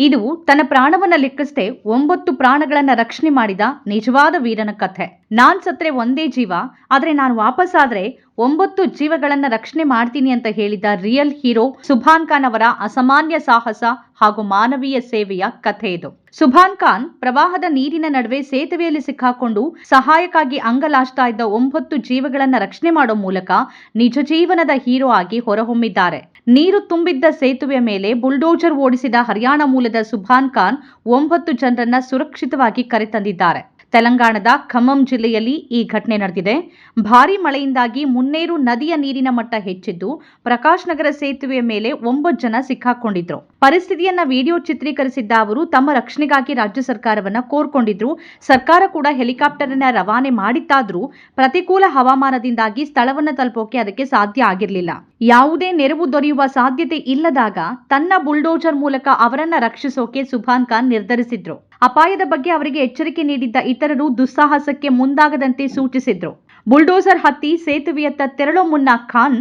ಇದು ತನ್ನ ಪ್ರಾಣವನ್ನ ಲೆಕ್ಕಿಸದೆ ಒಂಬತ್ತು ಪ್ರಾಣಗಳನ್ನ ರಕ್ಷಣೆ ಮಾಡಿದ ನಿಜವಾದ ವೀರನ ಕಥೆ. ನಾನ್ ಸತ್ರೆ ಒಂದೇ ಜೀವ, ಆದ್ರೆ ನಾನು ವಾಪಸ್ ಆದ್ರೆ ಒಂಬತ್ತು ಜೀವಗಳನ್ನ ರಕ್ಷಣೆ ಮಾಡ್ತೀನಿ ಅಂತ ಹೇಳಿದ ರಿಯಲ್ ಹೀರೋ ಸುಭಾನ್ ಖಾನ್ ಅವರ ಅಸಾಮಾನ್ಯ ಸಾಹಸ ಹಾಗೂ ಮಾನವೀಯ ಸೇವೆಯ ಕಥೆ ಇದು. ಸುಭಾನ್ ಖಾನ್ ಪ್ರವಾಹದ ನೀರಿನ ನಡುವೆ ಸೇತುವೆಯಲ್ಲಿ ಸಿಕ್ಕಾಕೊಂಡು ಸಹಾಯಕ್ಕಾಗಿ ಅಂಗಲಾಚ್ತಾ ಇದ್ದ ಒಂಬತ್ತು ಜೀವಗಳನ್ನ ರಕ್ಷಣೆ ಮಾಡೋ ಮೂಲಕ ನಿಜ ಜೀವನದ ಹೀರೋ ಆಗಿ ಹೊರಹೊಮ್ಮಿದ್ದಾರೆ. ನೀರು ತುಂಬಿದ್ದ ಸೇತುವೆಯ ಮೇಲೆ ಬುಲ್ಡೋಜರ್ ಓಡಿಸಿದ ಹರಿಯಾಣ ಮೂಲದ ಸುಭಾನ್ ಖಾನ್ ಒಂಬತ್ತು ಜನರನ್ನ ಸುರಕ್ಷಿತವಾಗಿ ಕರೆತಂದಿದ್ದಾರೆ. ತೆಲಂಗಾಣದ ಖಮ್ಮಂ ಜಿಲ್ಲೆಯಲ್ಲಿ ಈ ಘಟನೆ ನಡೆದಿದೆ. ಭಾರೀ ಮಳೆಯಿಂದಾಗಿ ಮುನ್ನೇರು ನದಿಯ ನೀರಿನ ಮಟ್ಟ ಹೆಚ್ಚಿದ್ದು, ಪ್ರಕಾಶ್ ನಗರ ಸೇತುವೆಯ ಮೇಲೆ ಒಂಬತ್ತು ಜನ ಸಿಕ್ಕಾಕೊಂಡಿದ್ರು. ಪರಿಸ್ಥಿತಿಯನ್ನ ವಿಡಿಯೋ ಚಿತ್ರೀಕರಿಸಿದ್ದ ಅವರು, ತಮ್ಮ ರಕ್ಷಣೆಗಾಗಿ ರಾಜ್ಯ ಸರ್ಕಾರವನ್ನ ಕೋರ್ಕೊಂಡಿದ್ರು. ಸರ್ಕಾರ ಕೂಡ ಹೆಲಿಕಾಪ್ಟರ್ ಅನ್ನ ರವಾನೆ ಮಾಡಿತ್ತಾದ್ರೂ, ಪ್ರತಿಕೂಲ ಹವಾಮಾನದಿಂದಾಗಿ ಸ್ಥಳವನ್ನ ತಲುಪೋಕೆ ಅದಕ್ಕೆ ಸಾಧ್ಯ ಆಗಿರಲಿಲ್ಲ. ಯಾವುದೇ ನೆರವು ದೊರೆಯುವ ಸಾಧ್ಯತೆ ಇಲ್ಲದಾಗ ತನ್ನ ಬುಲ್ಡೋಜರ್ ಮೂಲಕ ಅವರನ್ನ ರಕ್ಷಿಸೋಕೆ ಸುಭಾನ್ ಖಾನ್ ನಿರ್ಧರಿಸಿದ್ರು. ಅಪಾಯದ ಬಗ್ಗೆ ಅವರಿಗೆ ಎಚ್ಚರಿಕೆ ನೀಡಿದ್ದ ಇತರರು ದುಸ್ಸಾಹಸಕ್ಕೆ ಮುಂದಾಗದಂತೆ ಸೂಚಿಸಿದ್ರು. ಬುಲ್ಡೋಸರ್ ಹತ್ತಿ ಸೇತುವೆಯತ್ತ ತೆರಳೋ ಮುನ್ನ ಖಾನ್,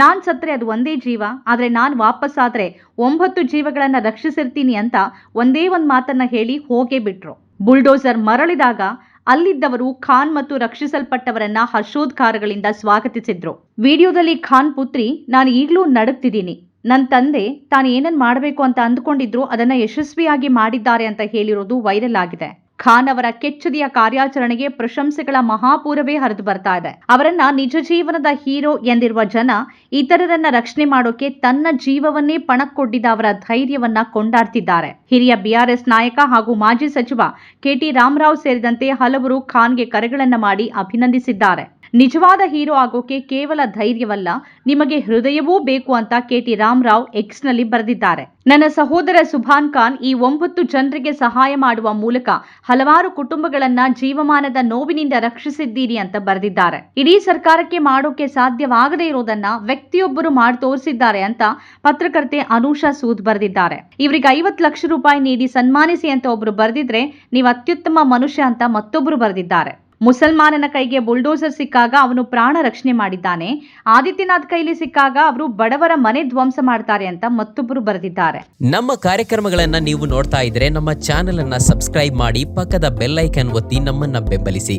ನಾನ್ ಸತ್ರೆ ಅದು ಒಂದೇ ಜೀವ, ಆದರೆ ನಾನು ವಾಪಸ್ ಆದ್ರೆ ಒಂಬತ್ತು ಜೀವಗಳನ್ನು ರಕ್ಷಿಸಿರ್ತೀನಿ ಅಂತ ಒಂದೇ ಒಂದು ಮಾತನ್ನ ಹೇಳಿ ಹೋಗೇ ಬಿಟ್ರು. ಬುಲ್ಡೋಸರ್ ಮರಳಿದಾಗ ಅಲ್ಲಿದ್ದವರು ಖಾನ್ ಮತ್ತು ರಕ್ಷಿಸಲ್ಪಟ್ಟವರನ್ನ ಹರ್ಷೋದ್ಕಾರಗಳಿಂದ ಸ್ವಾಗತಿಸಿದ್ರು. ವಿಡಿಯೋದಲ್ಲಿ ಖಾನ್ ಪುತ್ರಿ, ನಾನು ಈಗಲೂ ನಡುಗ್ತಿದ್ದೀನಿ. ನನ್ನ ತಂದೆ ತಾನು ಏನನ್ನು ಮಾಡಬೇಕು ಅಂತ ಅಂದುಕೊಂಡಿದ್ರು ಅದನ್ನ ಯಶಸ್ವಿಯಾಗಿ ಮಾಡಿದ್ದಾರೆ ಅಂತ ಹೇಳಿರೋದು ವೈರಲ್ ಆಗಿದೆ. ಖಾನ್ ಅವರ ಕೆಚ್ಚದಿಯ ಕಾರ್ಯಾಚರಣೆಗೆ ಪ್ರಶಂಸೆಗಳ ಮಹಾಪೂರವೇ ಹರಿದು ಬರ್ತಾ ಇದೆ. ಅವರನ್ನ ನಿಜ ಜೀವನದ ಹೀರೋ ಎಂದಿರುವ ಜನ ಇತರರನ್ನ ರಕ್ಷಣೆ ಮಾಡೋಕೆ ತನ್ನ ಜೀವವನ್ನೇ ಪಣಕ್ಕೊಡ್ಡಿದ ಅವರ ಧೈರ್ಯವನ್ನ ಕೊಂಡಾಡ್ತಿದ್ದಾರೆ. ಹಿರಿಯ ಬಿಆರ್ಎಸ್ ನಾಯಕ ಹಾಗೂ ಮಾಜಿ ಸಚಿವ ಕೆಟಿ ರಾಮರಾವ್ ಸೇರಿದಂತೆ ಹಲವರು ಖಾನ್ಗೆ ಕರೆಗಳನ್ನ ಮಾಡಿ ಅಭಿನಂದಿಸಿದ್ದಾರೆ. ನಿಜವಾದ ಹೀರೋ ಆಗೋಕೆ ಕೇವಲ ಧೈರ್ಯವಲ್ಲ, ನಿಮಗೆ ಹೃದಯವೂ ಬೇಕು ಅಂತ ಕೆಟಿ ರಾಮರಾವ್ ಎಕ್ಸ್ನಲ್ಲಿ ಬರೆದಿದ್ದಾರೆ. ನನ್ನ ಸಹೋದರ ಸುಭಾನ್ ಖಾನ್ ಈ ಒಂಬತ್ತು ಜನರಿಗೆ ಸಹಾಯ ಮಾಡುವ ಮೂಲಕ ಹಲವಾರು ಕುಟುಂಬಗಳನ್ನ ಜೀವಮಾನದ ನೋವಿನಿಂದ ರಕ್ಷಿಸಿದ್ದೀರಿ ಅಂತ ಬರೆದಿದ್ದಾರೆ. ಇಡೀ ಸರ್ಕಾರಕ್ಕೆ ಮಾಡೋಕೆ ಸಾಧ್ಯವಾಗದೇ ಇರೋದನ್ನ ವ್ಯಕ್ತಿಯೊಬ್ಬರು ಮಾಡಿ ತೋರಿಸಿದ್ದಾರೆ ಅಂತ ಪತ್ರಕರ್ತೆ ಅನೂಷಾ ಸೂದ್ ಬರೆದಿದ್ದಾರೆ. ಇವರಿಗೆ ಐವತ್ತು ಲಕ್ಷ ರೂಪಾಯಿ ನೀಡಿ ಸನ್ಮಾನಿಸಿ ಅಂತ ಒಬ್ರು ಬರೆದಿದ್ರೆ ನೀವು ಅತ್ಯುತ್ತಮ ಮನುಷ್ಯ ಅಂತ ಮತ್ತೊಬ್ಬರು ಬರೆದಿದ್ದಾರೆ. ಮುಸಲ್ಮಾನನ ಕೈಗೆ ಬುಲ್ಡೋಸರ್ ಸಿಕ್ಕಾಗ ಅವನು ಪ್ರಾಣ ರಕ್ಷಣೆ ಮಾಡಿದ್ದಾನೆ. ಆದಿತ್ಯನಾಥ್ ಕೈಲಿ ಸಿಕ್ಕಾಗ ಅವರು ಬಡವರ ಮನೆ ಧ್ವಂಸ ಮಾಡ್ತಾರೆ ಅಂತ ಮತ್ತೊಬ್ಬರು ಬರೆದಿದ್ದಾರೆ. ನಮ್ಮ ಕಾರ್ಯಕ್ರಮಗಳನ್ನ ನೀವು ನೋಡ್ತಾ ಇದ್ರೆ ನಮ್ಮ ಚಾನೆಲ್ ಅನ್ನ ಸಬ್ಸ್ಕ್ರೈಬ್ ಮಾಡಿ ಪಕ್ಕದ ಬೆಲ್ ಐಕನ್ ಒತ್ತಿ ನಮ್ಮನ್ನ ಬೆಂಬಲಿಸಿ.